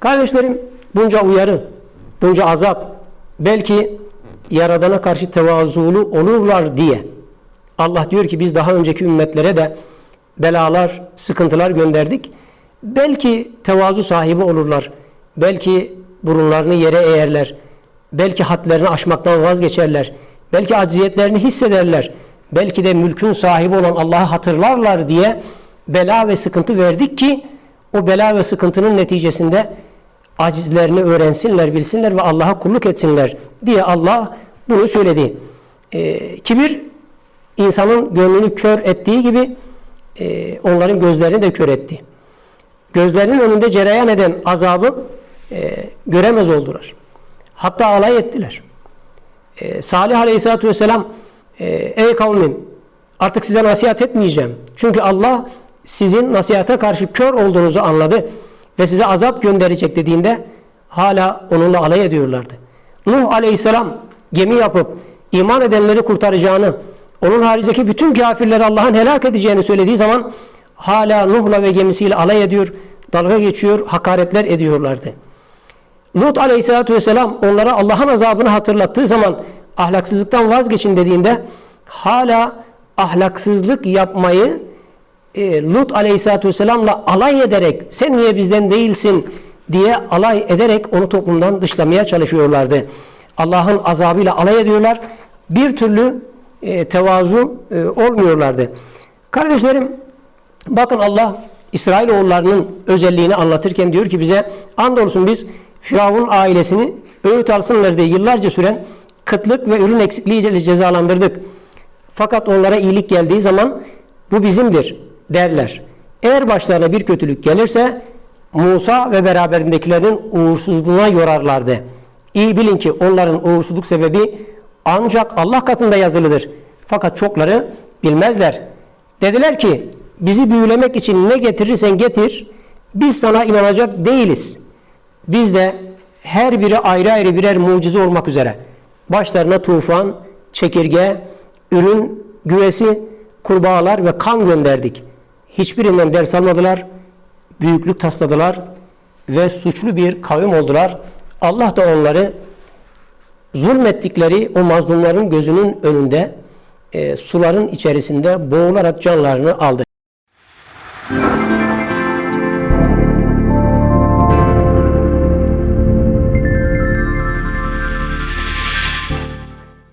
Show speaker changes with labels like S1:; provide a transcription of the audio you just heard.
S1: Kardeşlerim bunca uyarı, bunca azap belki Yaradan'a karşı tevazulu olurlar diye Allah diyor ki biz daha önceki ümmetlere de belalar, sıkıntılar gönderdik. Belki tevazu sahibi olurlar. Belki burunlarını yere eğerler. Belki hadlerini aşmaktan vazgeçerler. Belki acziyetlerini hissederler. Belki de mülkün sahibi olan Allah'ı hatırlarlar diye bela ve sıkıntı verdik ki o bela ve sıkıntının neticesinde acizlerini öğrensinler, bilsinler ve Allah'a kulluk etsinler diye Allah bunu söyledi. Ee, kibir insanın gönlünü kör ettiği gibi e, onların gözlerini de kör etti. Gözlerinin önünde cereyan eden azabı e, göremez oldular. Hatta alay ettiler. E, Salih Aleyhisselatü Vesselam e, ey kavmim artık size nasihat etmeyeceğim. Çünkü Allah sizin nasihate karşı kör olduğunuzu anladı ve size azap gönderecek dediğinde hala onunla alay ediyorlardı. Nuh Aleyhisselam gemi yapıp iman edenleri kurtaracağını, onun haricindeki bütün kafirleri Allah'ın helak edeceğini söylediği zaman hala Nuh'la ve gemisiyle alay ediyor, dalga geçiyor, hakaretler ediyorlardı. Lut aleyhissalatü vesselam onlara Allah'ın azabını hatırlattığı zaman ahlaksızlıktan vazgeçin dediğinde hala ahlaksızlık yapmayı e, Lut aleyhissalatü vesselamla alay ederek sen niye bizden değilsin diye alay ederek onu toplumdan dışlamaya çalışıyorlardı. Allah'ın azabıyla alay ediyorlar. Bir türlü e, tevazu e, olmuyorlardı. Kardeşlerim bakın Allah İsrailoğullarının özelliğini anlatırken diyor ki bize andolsun biz Firavun ailesini öğüt alsınlar diye yıllarca süren kıtlık ve ürün eksikliğiyle cezalandırdık. Fakat onlara iyilik geldiği zaman bu bizimdir derler. Eğer başlarına bir kötülük gelirse Musa ve beraberindekilerin uğursuzluğuna yorarlardı. İyi bilin ki onların uğursuzluk sebebi ancak Allah katında yazılıdır. Fakat çokları bilmezler. Dediler ki bizi büyülemek için ne getirirsen getir biz sana inanacak değiliz. Biz de her biri ayrı ayrı birer mucize olmak üzere başlarına tufan, çekirge, ürün, güvesi, kurbağalar ve kan gönderdik. Hiçbirinden ders almadılar. Büyüklük tasladılar ve suçlu bir kavim oldular. Allah da onları zulmettikleri o mazlumların gözünün önünde e, suların içerisinde boğularak canlarını aldı.